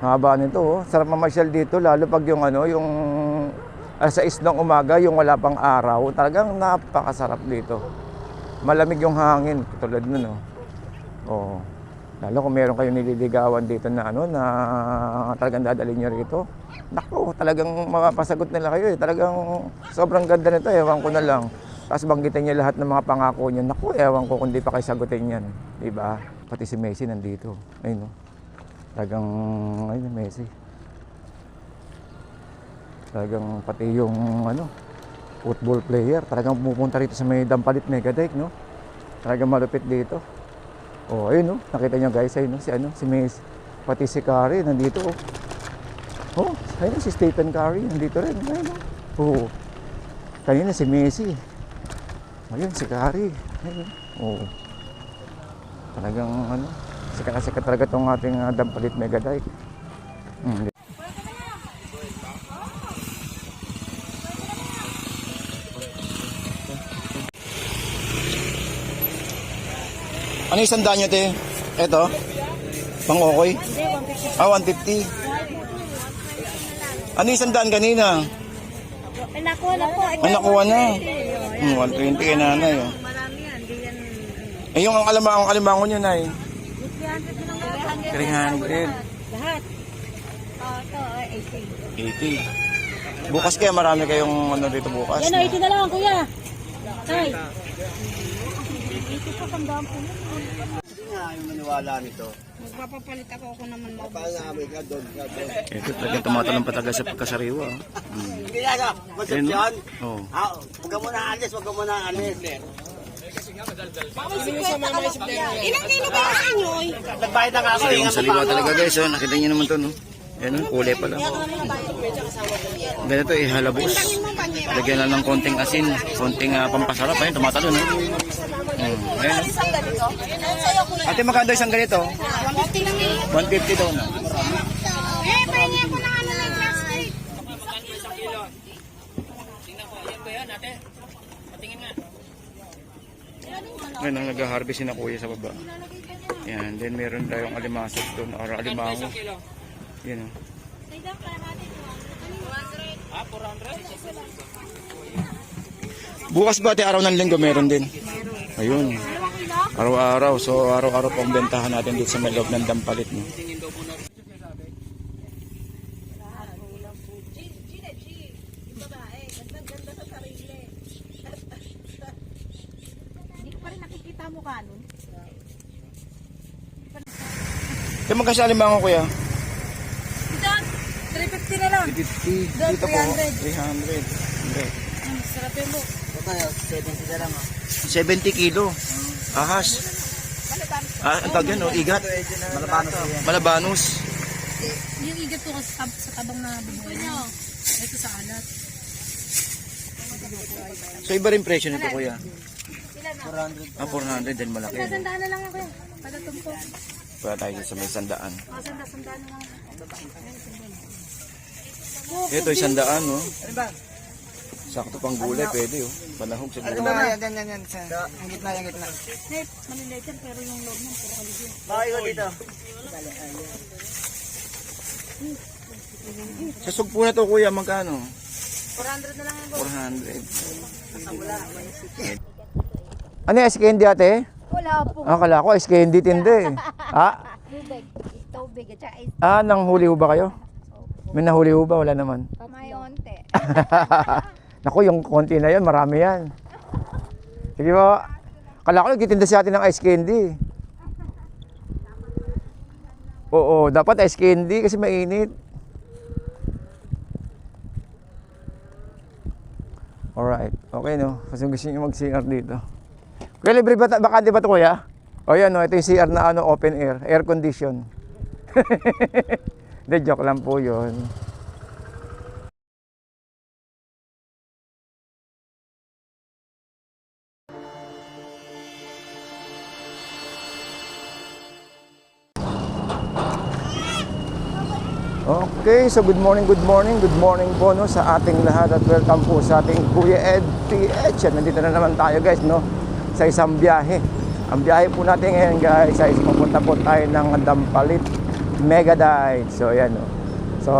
Haba nito, oh. Sarap mamasyal dito, lalo pag yung ano, yung alas 6 ng umaga, yung wala pang araw. Talagang napakasarap dito. Malamig yung hangin, tulad nun, oh. Oo. Lalo kung meron kayong nililigawan dito na ano, na talagang dadalhin nyo rito. Naku, talagang mapapasagot nila kayo eh. Talagang sobrang ganda nito, ewan ko na lang. Tapos banggitin niya lahat ng mga pangako niyo. Naku, ewan ko kung di pa kayo sagutin yan. Di ba? Pati si Messi nandito. Ayun, no? Talagang, ayun, Messi. Talagang pati yung, ano, football player. Talagang pumupunta rito sa may Dampalit Megadike, no? Talagang malupit dito. Oh, ayun, no? Nakita niyo guys, ayun, no? Si, ano, si Messi. Pati si Curry, nandito, oh. Oh, ayun, si Stephen Curry, nandito rin. Ayun, no? Oh. Kanina si Messi. Ayun, si Curry. Ayun. Oo. Talagang ano, sikat na sikat talaga itong ating uh, Dampalit Megadike. Hmm. Ano yung sandaan nyo, te? Ito? Pang okoy? Ah, 150. Ano yung sandaan kanina? Ay, nakuha na po. Ay, nakuha na. Hmm, 120 kay nanay. Oh. Marami yan. Di yan. Eh, yung ang alamang, ang alimango nyo, nay. 300 na lang. 300. Lahat. Oh, ito. ay, 80. Bukas kaya marami kayong ano dito bukas. 80. Yan, no? 80 na lang, kuya. Tay. 80 pa kandaan po. Hindi nga yung maniwala nito. Magpapapalit ako ako naman mo. Paano nga may ka doon? Ito talagang tumatalong pa talaga sa pagkasariwa. oh. Hmm. Hindi Ayun, konsepsyon. Oh. Ah, huwag ka muna alis, huwag ka muna alis. Ilang kilo ba ang nyo? Nagbayad na ako. So, yung saliwa talaga guys, oh. nakita niyo naman to, no? Yan, oh, kulay pa lang. Ganito, eh, halabos. Lagyan lang ng konting asin, konting uh, pampasarap. Ayun, tumatalo, no? Hmm. Ayun. Ate, magkano isang ganito? 150 lang eh. 150 daw na. Eh, pahingi ako ng ano ng plastic. Ngayon, ang nag-harvest si na kuya sa baba. Yan, then meron tayong alimasag doon, or alimango. Yan, oh. Bukas ba ate araw ng linggo meron din? Ayun. Araw-araw. So araw-araw pong bentahan natin dito sa may loob ng dampalit. No? Hindi ko pa rin nakikita mo ka nun. Kaya magkasi alimango kuya? Dito, 350 na lang. 50. Doon, Dito po. 300. 300. Ang sarap yun mo. Tayo, 70 na lang. oh. 70 kilo. Ahas. Ah, ang tawag yan, oh, igat. Malabanos yan. Malabanos. Yung igat ko kasi sa, sa tabang na bubuhay niya. Ito sa alat. So iba rin presyo nito kuya. Sila na. 400. Ah, 400 din malaki. no? Sandaan na lang ako eh. Kada tumpo. Para tayo sa may sandaan. Sanda-sandaan lang. Ito, isang daan, no? Sakto pang gulay, pwede, oh. Panahog sa Ano gulay. ba yan, yan, yan, yan. Sa, ang gitna, ang gitna. Maliliit yan pero yung loob niya puro kaligyan. Bakit ko dito? Sa sugpo na to, kuya, magkano? 400 na lang ang 400. Ano yung ice candy ate? Wala po. Akala ko ice candy tindi. ah, Tubig. Tubig. At saka ah, nang huli ho ba kayo? May nahuli ho ba? Wala naman. may onte. Naku, yung konti na yan, marami yan. Sige po. Kala ko nagtitinda si atin ng ice candy. Oo, dapat ice candy kasi mainit. Alright. Okay no. Kasi gusto nyo mag-CR dito. Libre ba, ta- bakante ba ito kuya? O yan no, ito yung CR na ano, open air, air condition. Hindi, joke lang po yun. Okay, so good morning, good morning, good morning po no, sa ating lahat at welcome po sa ating Kuya Ed PH. Nandito na naman tayo guys no, sa isang biyahe. Ang biyahe po natin ngayon guys ay pupunta po tayo ng Dampalit Megadite. So, ayan, no. So,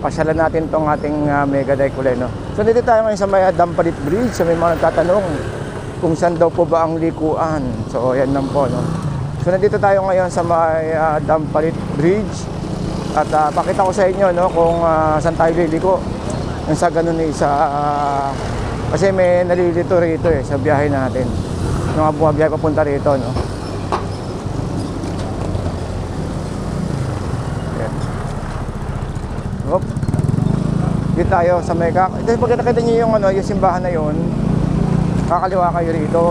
pasyalan natin tong ating uh, Megadite kulay, no. So, dito tayo ngayon sa may Dampalit Bridge. So, may mga nagtatanong kung saan daw po ba ang likuan. So, ayan lang po, no. So, nandito tayo ngayon sa may uh, Dampalit Bridge. At uh, pakita ko sa inyo, no, kung uh, saan tayo liliko. Yung sa ganun eh, sa... ah, kasi may nalilito rito eh, sa biyahe natin. Yung mga bumabiyahe papunta rito, no. Ayan. Hop. Dito tayo sa kak... Ito, pag nakita niyo yung, ano, yung simbahan na yun, kakaliwa kayo rito.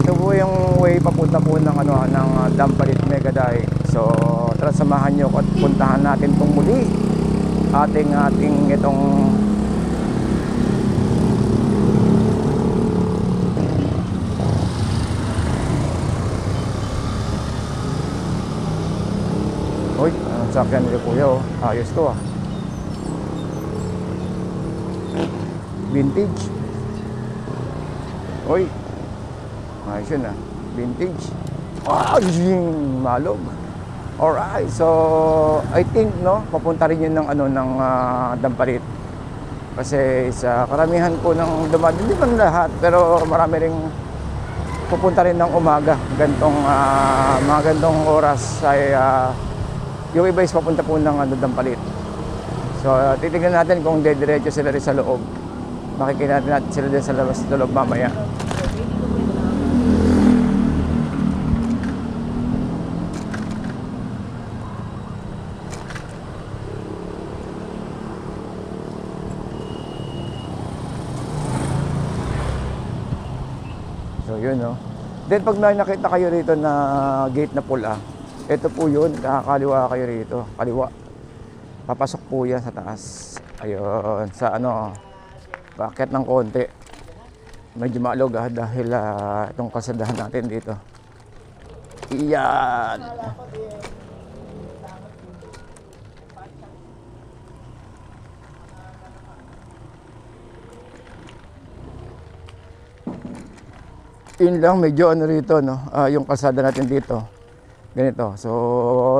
Ito po yung way papunta po ng, ano, ng uh, Dampalit Megaday. So, tara samahan nyo at puntahan natin itong muli. Ating, ating itong Uy, ang sakyan ni Kuya oh. Ayos to ah. Vintage. Uy. Ayos yun ah. Vintage. Ah, zing, malog. Alright, so I think no, papunta rin yun ng ano ng ah, Dampalit. Kasi sa karamihan po ng dumadaan, hindi man lahat, pero marami ring pupunta rin ng umaga. Gantong ah, mga gantong oras ay ah, yung iba is papunta po ng ano, Dampalit. So, uh, titignan natin kung dediretso sila rin sa loob. Makikita natin, natin sila din sa labas sa loob mamaya. So, yun, no. Then, pag may nakita kayo rito na gate na pula, ito po yun, nakakaliwa kayo rito, kaliwa. Papasok po yan sa taas. Ayun, sa ano, bakit ng konti. Medyo maalog ah, dahil ah, itong kasadahan natin dito. Iyan! Yun lang, medyo ano rito, no? ah, yung kalsada natin dito. Ganito. So,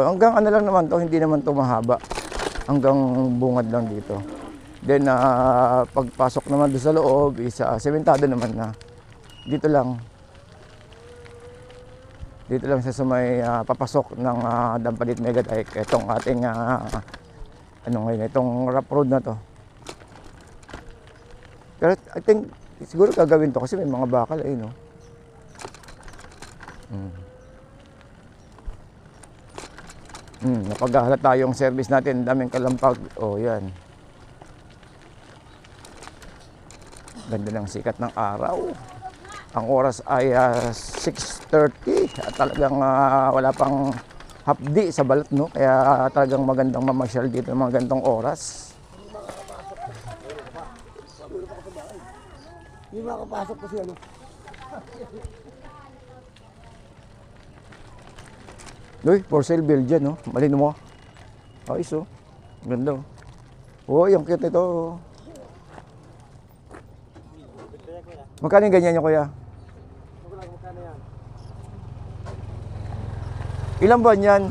hanggang ano lang naman to, hindi naman to mahaba. Hanggang bungad lang dito. Then, ah, pagpasok naman doon sa loob, isa, sementado naman na. Dito lang. Dito lang sa sumay ah, papasok ng uh, Dampalit Megadike. Itong ating, ah, ano ngayon, itong rough road na to. Pero I think, siguro gagawin to kasi may mga bakal eh, no? Mm. Hmm, napaghahalata yung service natin, daming kalampag. Oh, yan. Ganda ng sikat ng araw. Ang oras ay ah, 6.30 at talagang ah, wala pang hapdi sa balat, no? Kaya talagang magandang mamasyal dito ng mga gantong oras. Hindi makapasok kasi ano. Uy, for sale bill dyan, no? Malino mo. Ayos, oh. Ganda, oh. Oh, yung cute nito. Magkano yung ganyan nyo, kuya? Ilang buwan yan?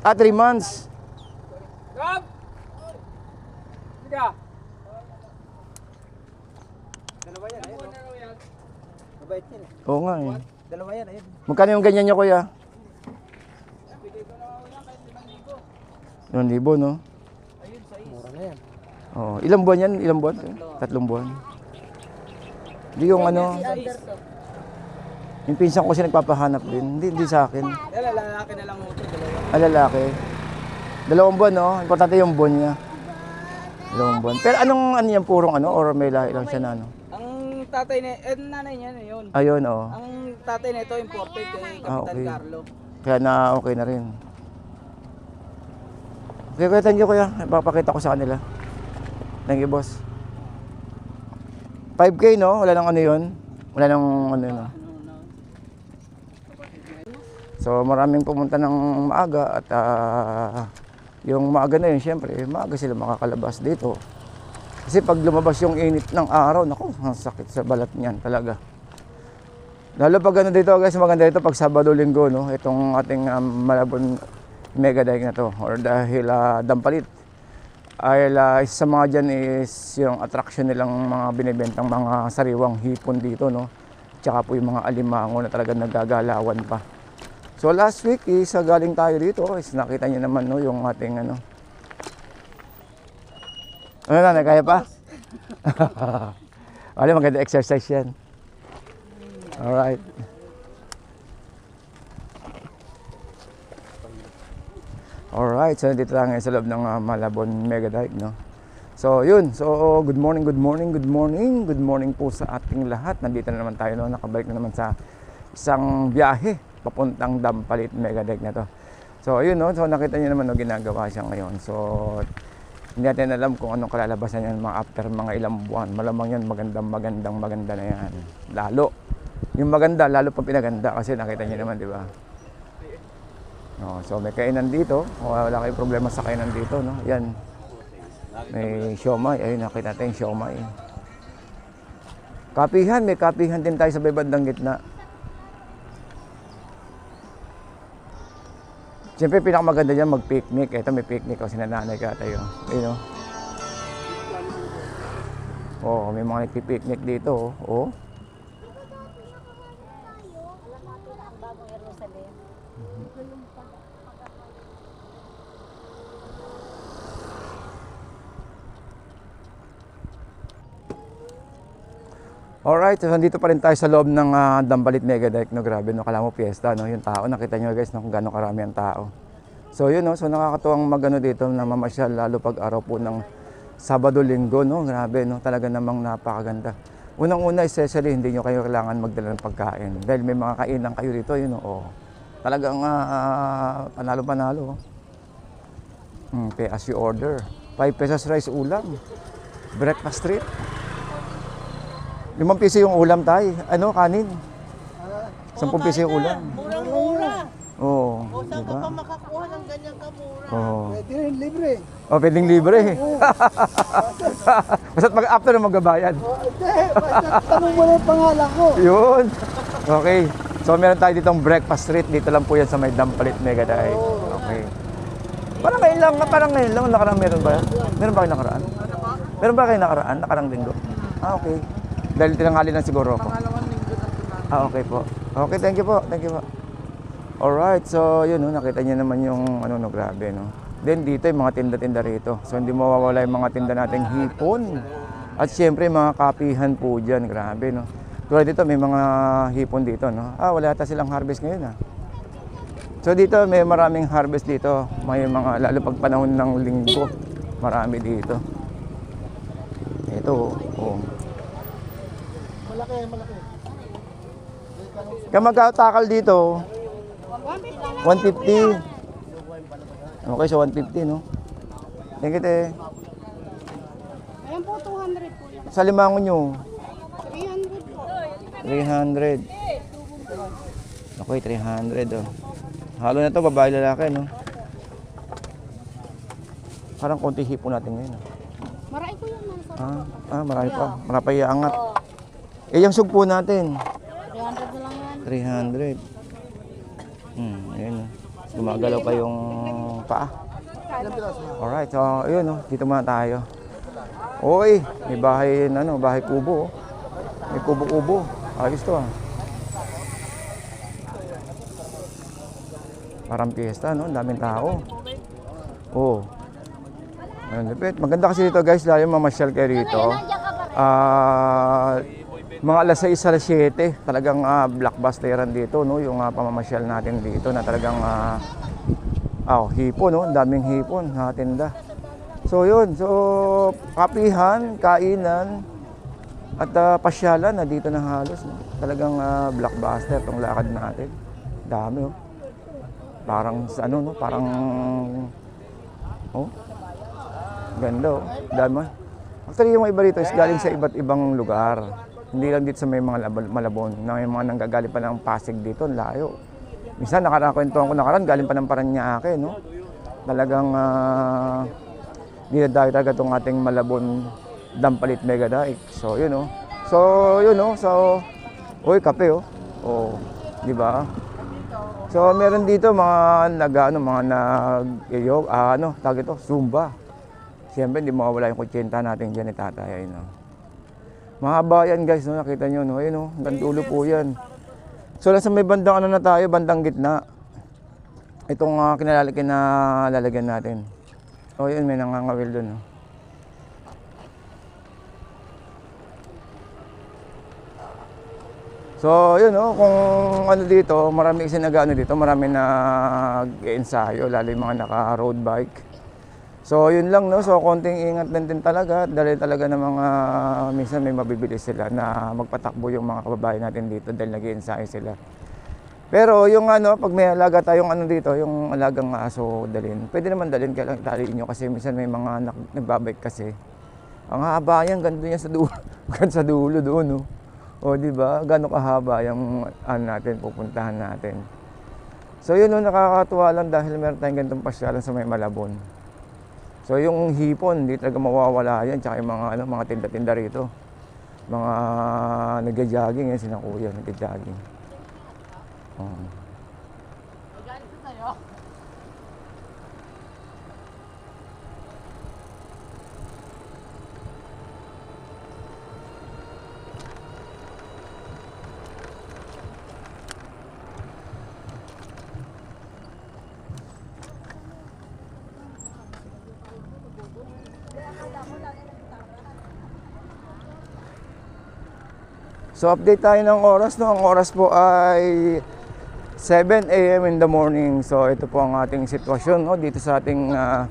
Ah, 3 months. Dalawa yan, ayun. oh. Mabait yan. Oo nga, eh. Dalawa yan, ayun. Magkano yung ganyan nyo, kuya? 1,000, no? Mura na yan. Oh, ilang buwan yan? Ilang buwan? Tatlong buwan. Hindi yung ano, yung pinsan ko siya nagpapahanap din. Hindi, hindi sa akin. Yan, lalaki na lang mo ito. Dalawa. Ah, lalaki. Dalawang buwan, no? Importante yung buwan niya. Dalawang buwan. Pero anong ano yan, purong ano? Or may lahi lang siya na ano? Ang tatay na, eh, nanay niya na yun. Ayun, oh. Ang tatay na ito, imported kay Kapitan Ah, okay. Carlo. Kaya na okay na rin. Okay, kuya, thank you, kuya. Papakita ko sa kanila. Thank you, boss. 5K, no? Wala nang ano yun? Wala nang ano yun, no? So maraming pumunta ng maaga at ah, yung maaga na yun, syempre, maaga sila makakalabas dito. Kasi pag lumabas yung init ng araw, nako, ang sakit sa balat niyan talaga. Lalo pag ano dito guys, maganda dito pag Sabado Linggo, no? Itong ating um, Malabon Mega Dike na to. Or dahil ah, Dampalit. Ay ah, isa sa mga dyan is yung attraction nilang mga binibentang mga sariwang hipon dito, no? Tsaka po yung mga alimango na talagang nagagalawan pa. So last week is ah, galing tayo dito, is nakita niyo naman no yung ating ano. Ano na, kaya pa? Wala maganda exercise yan. Alright. Alright, so dito lang sa loob ng ah, Malabon Mega Dike, no? So, yun. So, good morning, good morning, good morning. Good morning po sa ating lahat. Nandito na naman tayo, no? Nakabalik na naman sa isang biyahe papuntang Dampalit Mega Dike na to. So, yun, no? So, nakita niyo naman, no, ginagawa siya ngayon. So, hindi natin alam kung anong kalalabasan yan mga after mga ilang buwan. Malamang yan magandang magandang maganda na yan. Lalo. Yung maganda, lalo pa pinaganda kasi nakita niyo naman, di ba? No, so may kainan dito. O, Wala kayong problema sa kainan dito, no? Yan. May siomay. Ayun, nakita yung siomay. Kapihan, may kapihan din tayo sa may gitna. Siyempre, pinakamaganda dyan mag-picnic. Ito, may picnic kasi nananay ka tayo. Ayun, oh. Oo, may mga nagpipiknik dito, oh. Alright, so nandito pa rin tayo sa loob ng ah, Dambalit Mega Dike. No, grabe, no, kala mo fiesta, no, yung tao. Nakita nyo guys, no, kung gaano karami ang tao. So yun, no, so nakakatuwang magano dito na mamasyal, lalo pag araw po ng Sabado, Linggo, no, grabe, no, talaga namang napakaganda. Unang-una, especially, hindi nyo kayo kailangan magdala ng pagkain. Dahil may mga kainan kayo dito, yun, oh. Talagang ah, panalo-panalo. Hmm, pay as you order. 5 pesos rice ulam. Breakfast treat. Limang piso yung ulam tay. Ano, kanin? Sampung piso yung ulam. Murang-mura. Oo. O saan ka diba? pa makakuha ng ganyang kamura? Oo. Pwede rin, libre. Oh, pwedeng libre. Basta't mag after na magbabayad. O, hindi. Basta tanong mo na yung pangalan ko. Yun. Okay. So meron tayo ditong breakfast treat. Dito lang po yan sa may Dampalit Mega Dike. Okay. Parang ngayon lang, parang ngayon lang. Nakarang meron ba? Meron ba kayo nakaraan? Meron ba kayo nakaraan? Nakarang linggo? Ah, okay. Dahil tinanghali lang siguro ako. Ah, okay po. Okay, thank you po. Thank you po. Alright, so yun, no, nakita niyo naman yung ano, no, grabe, no. Then dito yung mga tinda-tinda rito. So hindi mawawala yung mga tinda nating hipon. At syempre mga kapihan po dyan, grabe, no. Tulad dito, may mga hipon dito, no. Ah, wala ata silang harvest ngayon, ah. So dito, may maraming harvest dito. May mga, lalo pag panahon ng linggo, marami dito. Ito, oh. Malaki, malaki. Kaya magkatakal dito, 150. Okay, so 150, no? Thank you, te. Ayan po, 200 po. Sa limango nyo, 300 po. 300. Okay, 300, oh. Halo na to, babae lalaki, no? Parang konti hipo natin ngayon, ah. Maray ko yan, nasa Ah, ah marami pa. Marami pa iangat. Eh, yung sugpo natin, 300 na lang yan. 300. Hmm, ayun, oh. Gumagalaw pa yung paa. Alright, so ayun, oh. dito muna tayo. Oy, may bahay, ano, bahay kubo, oh. May kubo-kubo. Ayos to, ah. Parang piyesta, no? Daming tao. Oo. Oh. Maganda kasi dito, guys, lalo mamasyal kayo rito. Ah, mga alas 6 alas 7, talagang ah, blockbusteran dito, no? Yung ah, pamamasyal natin dito na talagang ah, oh, hipon, no? Daming hipon, nakatinda. So, yun. So, kapihan, kainan, at ah, pasyalan na dito na halos. No? Talagang ah, blockbuster tong lakad natin. Dami, oh. Parang ano, no? Parang, oh, ganda, oh. Dami. Actually, yung iba rito is galing sa iba't ibang lugar. Hindi lang dito sa may mga Lab- Malabon. Na may mga nanggagaling pa ng Pasig dito, layo. Minsan, nakakwentuhan ko nakaraan, galing pa ng Paranaque, no? Talagang, ah, dinadayo talaga itong ating Malabon Dampalit Mega Dike. So, yun, oh. So, yun, oh. So, uy, kape, oh. Oo, di ba? So meron dito mga nag ano, mga nag yoga, ah, ano, tawag ito, Zumba. Siyempre hindi mawawala yung kutsenta natin diyan ni Tatay. No? Mahaba yan guys, no? nakita nyo, no? ayun, no? hanggang dulo po yan. So nasa may bandang ano na tayo, bandang gitna. Itong uh, kinalalagyan na lalagyan natin. O yun, may nangangawil doon. No? So, yun no, kung ano dito, marami kasi nag ano dito, marami nag-ensayo, lalo yung mga naka-road bike. So, yun lang no, so konting ingat din din talaga, dahil talaga ng mga, minsan may mabibili sila na magpatakbo yung mga kababayan natin dito dahil nag-ensayo sila. Pero yung ano, pag may alaga tayong ano dito, yung alagang aso dalhin, pwede naman dalhin, kaya lang italiin nyo kasi minsan may mga nak- nagbabike kasi. Ang haba yan, ganda yan sa dulo, sa dulo doon no. O di ba? Gaano kahaba yung ano natin pupuntahan natin. So yun no, nakakatuwa lang dahil meron tayong ganitong pasyalan sa may Malabon. So yung hipon, hindi talaga mawawala yan. Tsaka yung mga, ano, mga tinda-tinda rito. Mga nagja-jogging yan, sina kuya, nagja-jogging. Oo. So update tayo ng oras no. Ang oras po ay 7 a.m. in the morning. So ito po ang ating sitwasyon no dito sa ating ah,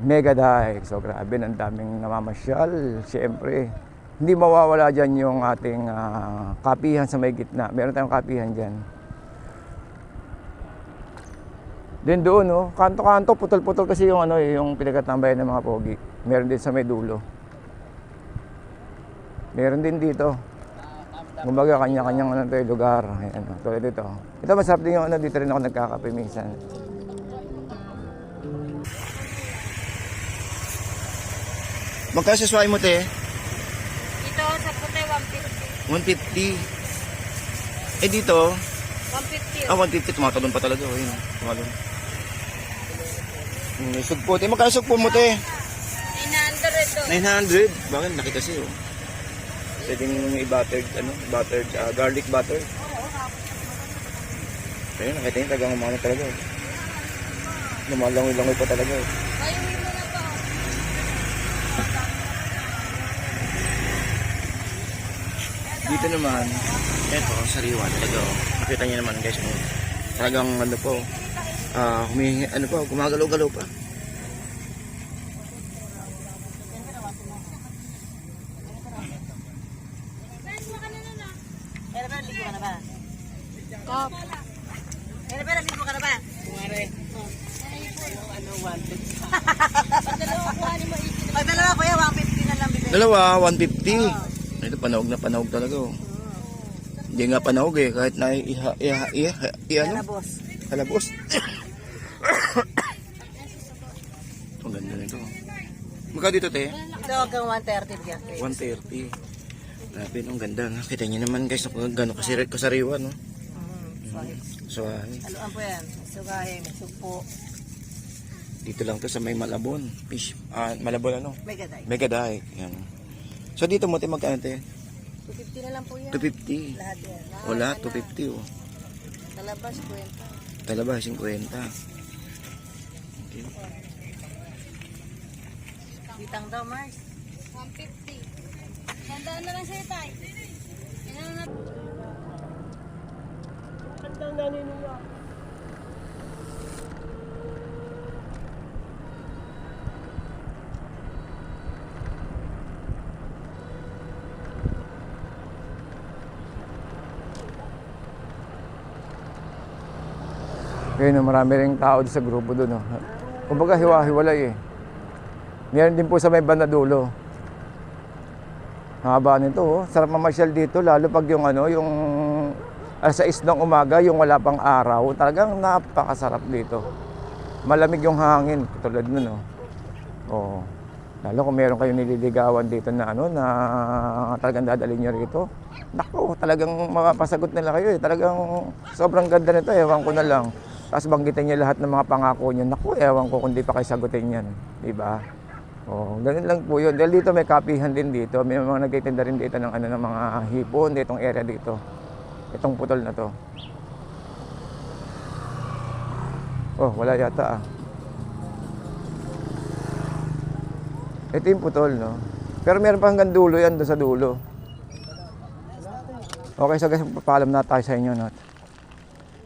Mega Dike. So grabe, ang daming namamasyal. Siyempre, hindi mawawala dyan yung ating ah, kapihan sa may gitna. Meron tayong kapihan dyan. Din doon, no? Kanto-kanto, putol-putol kasi yung ano, eh, yung pinagkatambayan ng mga pogi. Meron din sa may dulo. Meron din dito. Kumbaga, kanya-kanyang ano to, eh, lugar. Ayan, oh, tulad dito. Ito, masarap din yung ano, dito rin ako nagkakape minsan. Magkano sa mo, te? Ito sa puti, 150. 150. Eh dito, 150. ah, 150. Tumatalon pa talaga. Oh, yun. Tumalon. Hmm, sugpo. Te, magkano sugpo mo, te? 900 to. 900. Bakit? Laki kasi, oh. Pwedeng may buttered, ano, buttered, ah, garlic butter. Ayun, nakita yun, tagang umano talaga. oh. Lumalangoy-langoy pa talaga. po. Dito naman, eto, sariwa talaga. Oh. Nakita niyo naman guys, oh. talagang ano po, ah, humihingi, ano po, gumagalaw-galaw pa. Pero ba, ligo ka na ba? Kop. Pero ba, ligo ka na ba? Kumare. Ano, 150. Pag dalawa, kuya, 150 na Dalawa, 150. Ito, panahog na panahog talaga. Oh. Hindi nga panahog eh, kahit na iha, iha, iha, iha, ano? Kaya boss. Kalabos. Ang ganda nito. Magka dito, te? Ito hanggang 130 bigyan. 130. Grabe, ang ganda. Nakita niyo naman guys, kung gano'n kasi kasariwa, no? Mm, ah, Ano ang po yan? Sugahe, sugpo, dito lang to sa may Malabon. Fish, ah, Malabon ano? mega day. Mega Dike. Yan. So, dito mo, te, magkano, te? 250 na lang po yan. 250. Lahat yan. Wala, 250, oh. Talabas, kwenta. Talaba, 50. Okay. Bitang daw, Mars. 150. Sandaan na lang sa'yo, tay. Yan na. Kaya no, marami rin tao sa grupo doon. No? Kumbaga hiwa-hiwalay eh. Meron din po sa may banda dulo. Haba nito oh. Sarap mamasyal dito lalo pag yung ano, yung alas 6 ng umaga, yung wala pang araw. Talagang napakasarap dito. Malamig yung hangin, tulad nun oh. Oo. Lalo kung meron kayong nililigawan dito na ano na talagang dadalhin nyo rito. Nako, talagang mapapasagot nila kayo eh. Talagang sobrang ganda nito, ewan ko na lang. Tapos banggitin niyo lahat ng mga pangako niyo. Naku, ewan ko kung di pa kayo sagutin yan. Di ba? Oh, ganun lang po yun. Dahil dito may kapihan din dito. May mga nagtitinda rin dito ng, ano, ng mga hipon ditong area dito. Itong putol na to. Oh, wala yata ah. Ito yung putol, no? Pero meron pa hanggang dulo yan, doon sa dulo. Okay, so guys, papaalam na tayo sa inyo, no?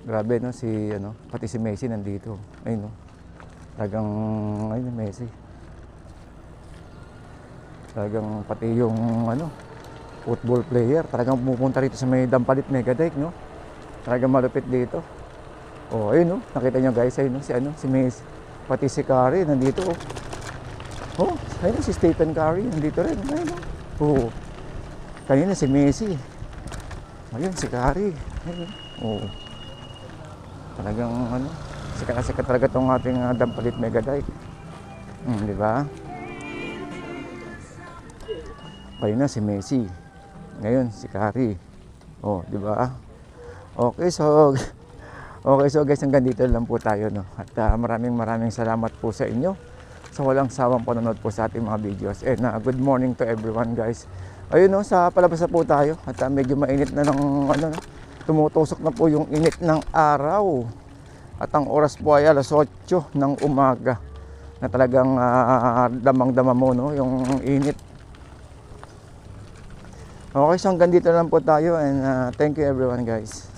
Grabe, no? Si, ano, pati si Messi nandito. Ayun, no? Talagang, ayun, Messi. Talagang pati yung, ano, football player. Talagang pumupunta rito sa may Dampalit Megadike, no? Talagang malupit dito. Oh, ayun, no? Nakita nyo, guys, ayun, no? Si, ano, si Messi. Pati si Curry, nandito, oh. Oh, ayun si Stephen Curry, nandito rin. Ayun, oh. oh. Kanina si Messi. Ayun, si Curry. Ayun. Oh. Talagang ano, sikat na sikat talaga itong ating uh, Dampalit Megadike. Hmm, di ba? Kanina si Messi. Ngayon si Curry. Oh, di ba? Okay, so Okay, so guys, hanggang dito lang po tayo, no? At ah, maraming maraming salamat po sa inyo sa walang sawang panonood po sa ating mga videos. And uh, good morning to everyone guys. Ayun no, sa palabas na po tayo at uh, medyo mainit na ng ano, no? Tumutusok na po yung init ng araw. At ang oras po ay alas 8 ng umaga na talagang ah, damang-dama mo no, yung init. Okay, so hanggang dito lang po tayo and uh, thank you everyone guys.